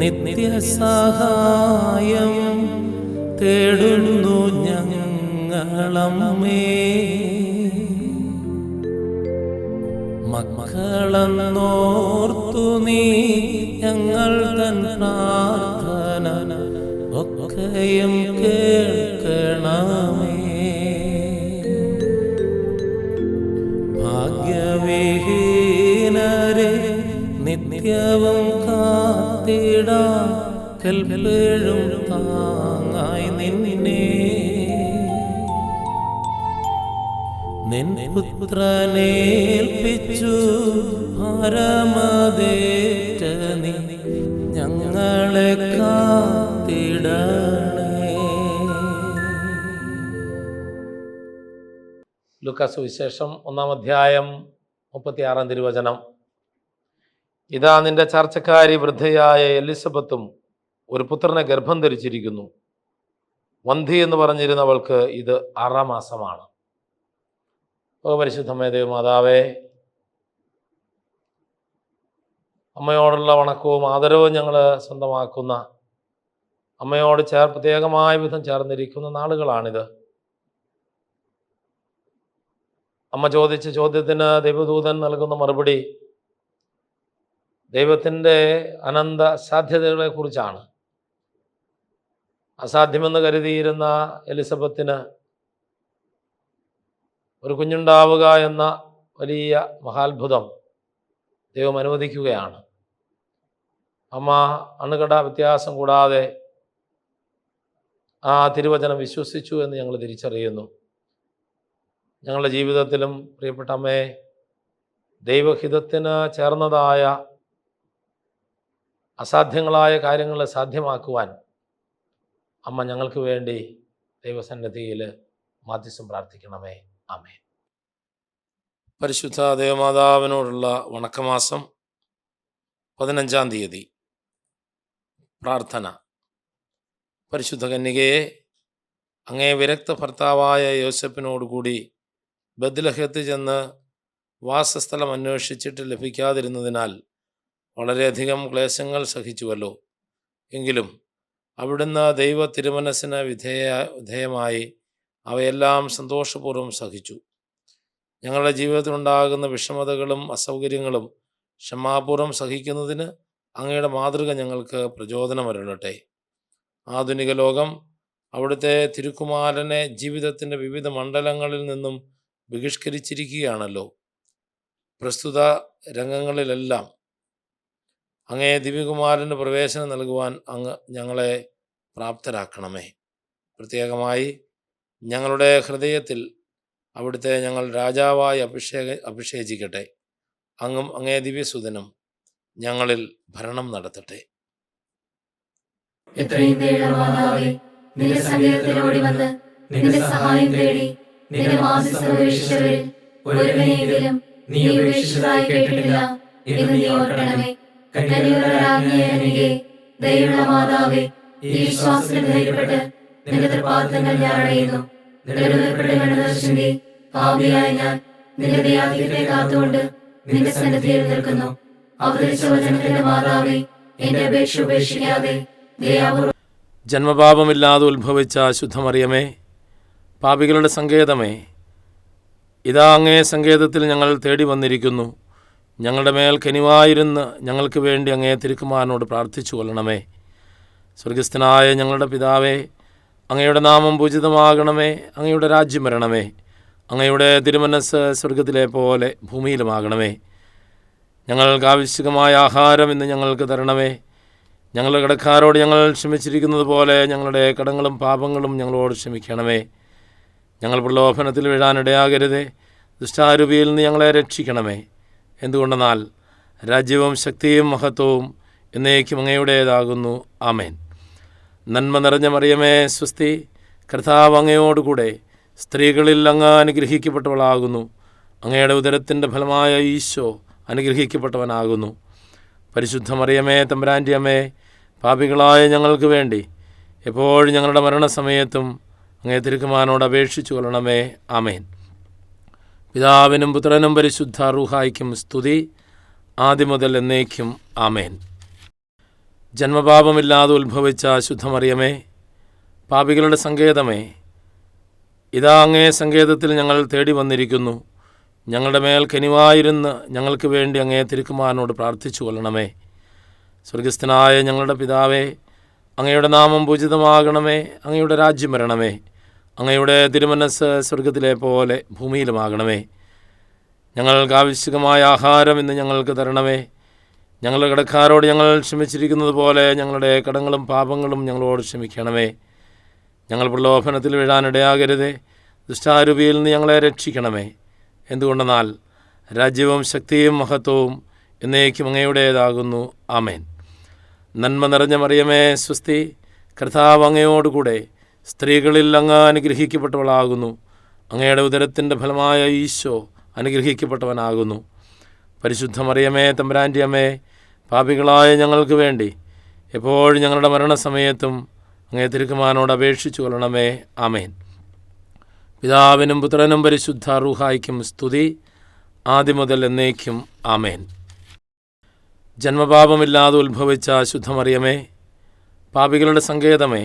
നിത്യസഹായം തേടുന്നു ഞങ്ങളമ്മേ. മക്കളെന്നോർത്തു നീ ഞങ്ങൾ തൻ പ്രാർത്ഥന ഒക്കെയും കേൾക്കണമേ. ഭാഗ്യവിഹീനരെ നിത്യവും കാത്തിടാ. കൽപ്പേഴും താങ്ങായി നിന്നെ. നിൻ പുത്രനേൽപ്പിച്ചു പരമദേറ്റ നീ. ഞങ്ങളെ കാത്തിടണേ. ലുക്കാസ് വിശേഷം ഒന്നാം അധ്യായം മുപ്പത്തിയാറാം തിരുവചനം. ഇതാ നിന്റെ ചർച്ചക്കാരി വൃദ്ധയായ എലിസബത്തും ഒരു പുത്രനെ ഗർഭം ധരിച്ചിരിക്കുന്നു. വന്ധി എന്ന് പറഞ്ഞിരുന്നവൾക്ക് ഇത് ആറാം മാസമാണ് ഓ പരിശുദ്ധമേ ദേവമാതാവേ അമ്മയോടുള്ള വണക്കവും ആദരവും ഞങ്ങൾ സ്വന്തമാക്കുന്ന അമ്മയോട് ചേർ പ്രത്യേകമായ വിധം ചേർന്നിരിക്കുന്ന നാളുകളാണിത്. അമ്മ ചോദിച്ച ചോദ്യത്തിന് ദൈവദൂതൻ നൽകുന്ന മറുപടി ദൈവത്തിന്റെ അനന്ത സാധ്യതകളെക്കുറിച്ചാണ്. അസാധ്യമെന്ന് കരുതിയിരുന്ന എലിസബത്തിന് ഒരു കുഞ്ഞുണ്ടാവുക എന്ന വലിയ മഹാത്ഭുതം ദൈവം അനുവദിക്കുകയാണ്. അമ്മ അണുകട വ്യത്യാസം കൂടാതെ ആ തിരുവചനം വിശ്വസിച്ചു എന്ന് ഞങ്ങൾ തിരിച്ചറിയുന്നു. ഞങ്ങളുടെ ജീവിതത്തിലും പ്രിയപ്പെട്ട അമ്മയെ ദൈവഹിതത്തിന് ചേർന്നതായ അസാധ്യങ്ങളായ കാര്യങ്ങളെ സാധ്യമാക്കുവാൻ അമ്മ ഞങ്ങൾക്ക് വേണ്ടി ദൈവസന്നിധിയിൽ മാധ്യസ്ഥം പ്രാർത്ഥിക്കണമേ. ആമേ പരിശുദ്ധ ദേവമാതാവിനോടുള്ള വണക്കമാസം പതിനഞ്ചാം തീയതി. പ്രാർത്ഥന. പരിശുദ്ധ കന്യകയെ അങ്ങേ വിരക്ത ഭർത്താവായ യോസഫിനോടുകൂടി ബദ്ലഹത്ത് ചെന്ന് വാസസ്ഥലം അന്വേഷിച്ചിട്ട് ലഭിക്കാതിരുന്നതിനാൽ വളരെയധികം ക്ലേശങ്ങൾ സഹിച്ചുവല്ലോ. എങ്കിലും അവിടുന്ന് ദൈവ തിരുമനസ്സിന് വിധേയ വിധേയമായി അവയെല്ലാം സന്തോഷപൂർവം സഹിച്ചു. ഞങ്ങളുടെ ജീവിതത്തിലുണ്ടാകുന്ന വിഷമതകളും അസൗകര്യങ്ങളും ക്ഷമാപൂർവം സഹിക്കുന്നതിന് അങ്ങയുടെ മാതൃക ഞങ്ങൾക്ക് പ്രചോദനമരുളട്ടെ ആധുനിക ലോകം അവിടുത്തെ തിരുക്കുമാരനെ ജീവിതത്തിന്റെ വിവിധ മണ്ഡലങ്ങളിൽ നിന്നും ബഹിഷ്കരിച്ചിരിക്കുകയാണല്ലോ. പ്രസ്തുത രംഗങ്ങളിലെല്ലാം അങ്ങേ ദിവ്യകുമാരന് പ്രവേശനം നൽകുവാൻ അങ്ങ് ഞങ്ങളെ പ്രാപ്തരാക്കണമേ. പ്രത്യേകമായി ഞങ്ങളുടെ ഹൃദയത്തിൽ അവിടുത്തെ ഞങ്ങൾ രാജാവായി അഭിഷേക അഭിഷേചിക്കട്ടെ. അങ്ങും അങ്ങേ ദിവ്യസുതനും ഞങ്ങളിൽ ഭരണം നടത്തട്ടെ. എത്രയും വന്ന് നീ ഉപേക്ഷിച്ചതായി കേട്ടിട്ടില്ല എന്ന് നീ ഓർക്കണമേ. ഈ നിന്റെ ഞാൻ പാപിയായ ഞാൻ നിന്റെ നിന്റെ നിൽക്കുന്നു. ജന്മപാപമില്ലാതെ ഉത്ഭവിച്ച ശുദ്ധമറിയമേ പാപികളുടെ സങ്കേതമേ ഇതാ അങ്ങേ സങ്കേതത്തിൽ ഞങ്ങൾ തേടി വന്നിരിക്കുന്നു. ഞങ്ങളുടെ മേൽ കനിവായിരുന്ന് ഞങ്ങൾക്ക് വേണ്ടി അങ്ങേ തിരുക്കുമാരനോട് പ്രാർത്ഥിച്ചു കൊള്ളണമേ. സ്വർഗസ്ഥനായ ഞങ്ങളുടെ പിതാവേ അങ്ങയുടെ നാമം പൂജിതമാകണമേ അങ്ങയുടെ രാജ്യം വരണമേ അങ്ങയുടെ തിരുമനസ് സ്വർഗത്തിലെ പോലെ ഭൂമിയിലുമാകണമേ. ഞങ്ങൾക്ക് ആവശ്യകമായ ആഹാരം ഇന്ന് ഞങ്ങൾക്ക് തരണമേ. ഞങ്ങളുടെ കടക്കാരോട് ഞങ്ങൾ ക്ഷമിച്ചിരിക്കുന്നത് പോലെ ഞങ്ങളുടെ കടങ്ങളും പാപങ്ങളും ഞങ്ങളോട് ക്ഷമിക്കണമേ. ഞങ്ങൾ പ്രലോഭനത്തിൽ വീഴാനിടയാകരുതേ. ദുഷ്ടാരൂപിയിൽ നിന്ന് ഞങ്ങളെ രക്ഷിക്കണമേ. എന്തുകൊണ്ടെന്നാൽ രാജ്യവും ശക്തിയും മഹത്വവും എന്നേക്കും അങ്ങയുടേതാകുന്നു. ആമേൻ. നന്മ നിറഞ്ഞ മറിയമേ സ്വസ്തി കർത്താവ് അങ്ങയോടുകൂടെ സ്ത്രീകളിൽ അങ്ങ് അനുഗ്രഹിക്കപ്പെട്ടവളാകുന്നു. അങ്ങയുടെ ഉദരത്തിന്റെ ഫലമായ ഈശോ അനുഗ്രഹിക്കപ്പെട്ടവനാകുന്നു. പരിശുദ്ധ മറിയമേ തമ്പുരാന്റെ അമ്മേ പാപികളായ ഞങ്ങൾക്ക് വേണ്ടി എപ്പോഴും ഞങ്ങളുടെ മരണസമയത്തും അങ്ങേ തിരുക്കുമാനോട് അപേക്ഷിച്ചു കൊള്ളണമേ ആമേൻ. പിതാവിനും പുത്രനും പരിശുദ്ധ റൂഹായിക്കും സ്തുതി. ആദ്യം മുതൽ എന്നേക്കും ആമേൻ. ജന്മപാപമില്ലാതെ ഉത്ഭവിച്ച ശുദ്ധമറിയമേ പാപികളുടെ സങ്കേതമേ ഇതാ അങ്ങേ സങ്കേതത്തിൽ ഞങ്ങൾ തേടി വന്നിരിക്കുന്നു. ഞങ്ങളുടെ മേൽ കനിവായിരുന്ന് ഞങ്ങൾക്ക് വേണ്ടി അങ്ങേ തിരുക്കുമാരനോട് പ്രാർത്ഥിച്ചു കൊള്ളണമേ. സ്വർഗസ്ഥനായ ഞങ്ങളുടെ പിതാവേ അങ്ങയുടെ നാമം പൂജിതമാകണമേ അങ്ങയുടെ രാജ്യം വരണമേ. അങ്ങയുടെ തിരുമനസ് സ്വർഗത്തിലെ പോലെ ഭൂമിയിലുമാകണമേ. ഞങ്ങൾക്ക് ആവശ്യമായ ആഹാരം ഇന്ന് ഞങ്ങൾക്ക് തരണമേ. ഞങ്ങളുടെ കടക്കാരോട് ഞങ്ങൾ ക്ഷമിച്ചിരിക്കുന്നത് പോലെ ഞങ്ങളുടെ കടങ്ങളും പാപങ്ങളും ഞങ്ങളോട് ക്ഷമിക്കണമേ. ഞങ്ങൾ പ്രലോഭനത്തിൽ വീഴാനിടയാകരുതേ ദുഷ്ടാരൂപിയിൽ നിന്ന് ഞങ്ങളെ രക്ഷിക്കണമേ. എന്തുകൊണ്ടെന്നാൽ രാജ്യവും ശക്തിയും മഹത്വവും എന്നേക്കും അങ്ങയുടേതാകുന്നു. ആമേൻ. നന്മ നിറഞ്ഞ മറിയമേ സ്വസ്തി. കർത്താവ് അങ്ങയോടുകൂടെ സ്ത്രീകളിൽ അങ്ങ് അനുഗ്രഹിക്കപ്പെട്ടവളാകുന്നു. അങ്ങയുടെ ഉദരത്തിന്റെ ഫലമായ ഈശോ അനുഗ്രഹിക്കപ്പെട്ടവനാകുന്നു. പരിശുദ്ധമറിയമേ മറിയമേ തമ്പുരാന്റെ പാപികളായ ഞങ്ങൾക്ക് വേണ്ടി എപ്പോഴും ഞങ്ങളുടെ മരണസമയത്തും അങ്ങേ തിരുക്കുമാനോട് അപേക്ഷിച്ചു കൊള്ളണമേ. ആമേൻ. പിതാവിനും പുത്രനും പരിശുദ്ധ റൂഹായിക്കും സ്തുതി. ആദ്യം മുതൽ എന്നേക്കും ആമേൻ. ജന്മപാപമില്ലാതെ ഉത്ഭവിച്ച ശുദ്ധമറിയമേ പാപികളുടെ സങ്കേതമേ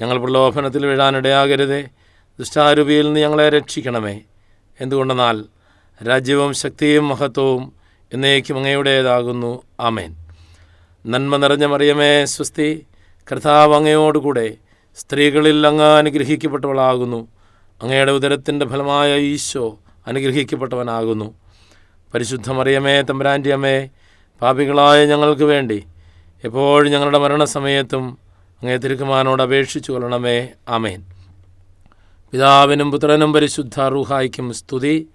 ഞങ്ങൾ പ്രലോഭനത്തിൽ വീഴാനിടയാകരുതേ. ദുഷ്ടാരൂപിയിൽ നിന്ന് ഞങ്ങളെ രക്ഷിക്കണമേ. എന്തുകൊണ്ടെന്നാൽ രാജ്യവും ശക്തിയും മഹത്വവും എന്നേക്കും അങ്ങയുടേതാകുന്നു. ആമേൻ. നന്മ നിറഞ്ഞ മറിയമേ സ്വസ്തി കർത്താവ് അങ്ങയോടുകൂടെ സ്ത്രീകളിൽ അങ്ങ് അനുഗ്രഹിക്കപ്പെട്ടവളാകുന്നു. അങ്ങയുടെ ഉദരത്തിന്റെ ഫലമായ ഈശോ അനുഗ്രഹിക്കപ്പെട്ടവനാകുന്നു. പരിശുദ്ധ മറിയമേ തമ്പുരാന്റെ അമ്മേ പാപികളായ ഞങ്ങൾക്ക് വേണ്ടി എപ്പോഴും ഞങ്ങളുടെ മരണസമയത്തും അങ്ങേ തിരുക്കുമാനോട് അപേക്ഷിച്ചു കൊള്ളണമേ. അമേൻ പിതാവിനും പുത്രനും പരിശുദ്ധ റൂഹായിക്കും സ്തുതി.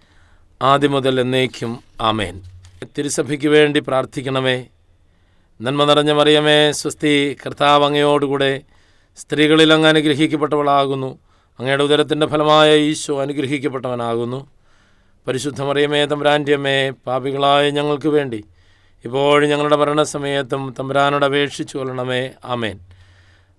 ആദ്യം മുതൽ എന്നേക്കും ആമേൻ. തിരുസഭയ്ക്ക് വേണ്ടി പ്രാർത്ഥിക്കണമേ. നന്മ നിറഞ്ഞ മറിയമേ സ്വസ്തി കർത്താവ് അങ്ങയോടുകൂടെ സ്ത്രീകളിൽ അങ്ങ് അനുഗ്രഹിക്കപ്പെട്ടവളാകുന്നു. അങ്ങയുടെ ഉദരത്തിന്റെ ഫലമായ ഈശോ അനുഗ്രഹിക്കപ്പെട്ടവനാകുന്നു. പരിശുദ്ധ മറിയമേ തമ്പരാന്റെയമ്മേ പാപികളായ ഞങ്ങൾക്ക് വേണ്ടി ഇപ്പോഴും ഞങ്ങളുടെ മരണസമയത്തും തമ്പുരാനോട് അപേക്ഷിച്ചു കൊള്ളണമേ. ആമേൻ.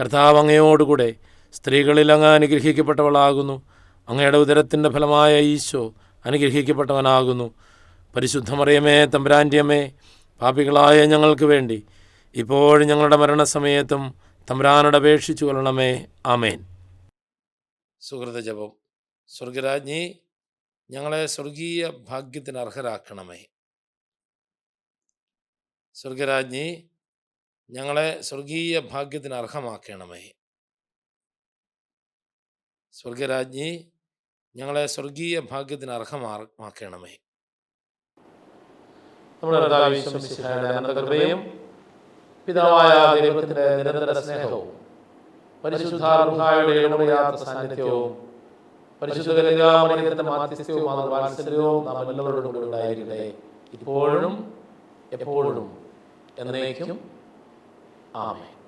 കർത്താവ് അങ്ങയോടുകൂടെ സ്ത്രീകളിൽ അങ്ങ് അനുഗ്രഹിക്കപ്പെട്ടവളാകുന്നു. അങ്ങയുടെ ഉദരത്തിന്റെ ഫലമായ ഈശോ അനുഗ്രഹിക്കപ്പെട്ടവനാകുന്നു. പരിശുദ്ധമറിയമേ മറിയമേ തമ്പുരാന്റെ പാപികളായ ഞങ്ങൾക്ക് വേണ്ടി ഇപ്പോഴും ഞങ്ങളുടെ മരണസമയത്തും തമ്പുരാനോട് അപേക്ഷിച്ചു കൊള്ളണമേ. ആമേൻ. സുഹൃത ജപം. സ്വർഗരാജ്ഞി ഞങ്ങളെ സ്വർഗീയ ഭാഗ്യത്തിന് അർഹരാക്കണമേ. സ്വർഗരാജ്ഞി ഞങ്ങളെ സ്വർഗീയ ഭാഗ്യത്തിന് അർഹമാക്കണമേ. സ്വർഗരാജ്ഞി ഞങ്ങളെ സ്വർഗീയ ഭാഗ്യത്തിന് അർഹമാക്കണമേ. നമ്മുടെ പിതാവായ ദൈവത്തിന്റെ നിരന്തര സ്നേഹവും പരിശുദ്ധാർഹായുടെ സാന്നിധ്യവും പരിശുദ്ധ നാം എല്ലാവരോടും ഇപ്പോഴും എപ്പോഴും എന്നേക്കും ആമേൻ